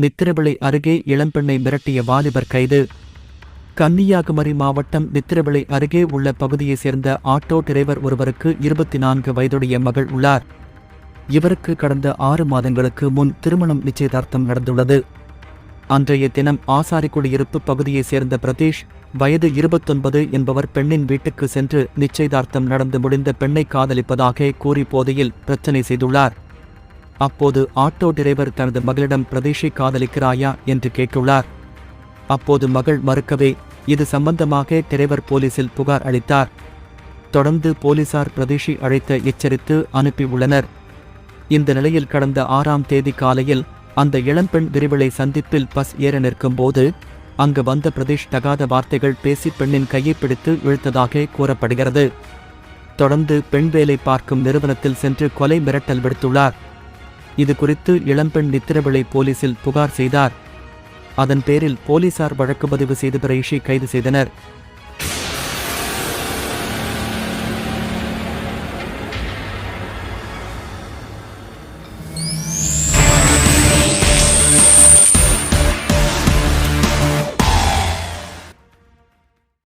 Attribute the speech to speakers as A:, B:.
A: நித்திரவிளை அருகே இளம்பெண்ணை மிரட்டிய வாலிபர் கைது. கன்னியாகுமரி மாவட்டம் நித்திரவிளை அருகே உள்ள பகுதியைச் சேர்ந்த ஆட்டோ டிரைவர் ஒருவருக்கு இருபத்தி நான்கு வயதுடைய மகள் உள்ளார். இவருக்கு கடந்த ஆறு மாதங்களுக்கு முன் திருமணம் நிச்சயதார்த்தம் நடந்துள்ளது. அன்றைய தினம் ஆசாரிக்குடியிருப்பு பகுதியைச் சேர்ந்த பிரதீஷ் வயது இருபத்தொன்பது என்பவர் பெண்ணின் வீட்டுக்கு சென்று நிச்சயதார்த்தம் நடந்து முடிந்த பெண்ணை காதலிப்பதாக கூறி போதையில் பிரச்சனை செய்துள்ளார். அப்போது ஆட்டோ டிரைவர் தனது மகளிடம் பிரதீஷை காதலிக்கிறாயா என்று கேட்டுள்ளார் அப்போது மகள் மறுக்கவே இது சம்பந்தமாக டிரைவர் போலீசில் புகார் அளித்தார். தொடர்ந்து போலீசார் பிரதீஷை அழைத்த எச்சரித்து அனுப்பியுள்ளனர் இந்த நிலையில் கடந்த ஆறாம் தேதி காலையில் அந்த இளம்பெண் விரிவலை சந்திப்பில் பஸ் ஏற நிற்கும்போது அங்கு வந்த பிரதீஷ் தகாத வார்த்தைகள் பேசி பெண்ணின் கையை பிடித்து இழுத்ததாக கூறப்படுகிறது. தொடர்ந்து பெண் வேலை பார்க்கும் நிறுவனத்தில் சென்று கொலை மிரட்டல் விடுத்துள்ளார். இது குறித்து இளம்பெண் நித்திரவிளை போலீசில் புகார் செய்தார். அதன் பேரில் போலீசார் வழக்கு பதிவு செய்து பிரேஷை கைது செய்தனர்.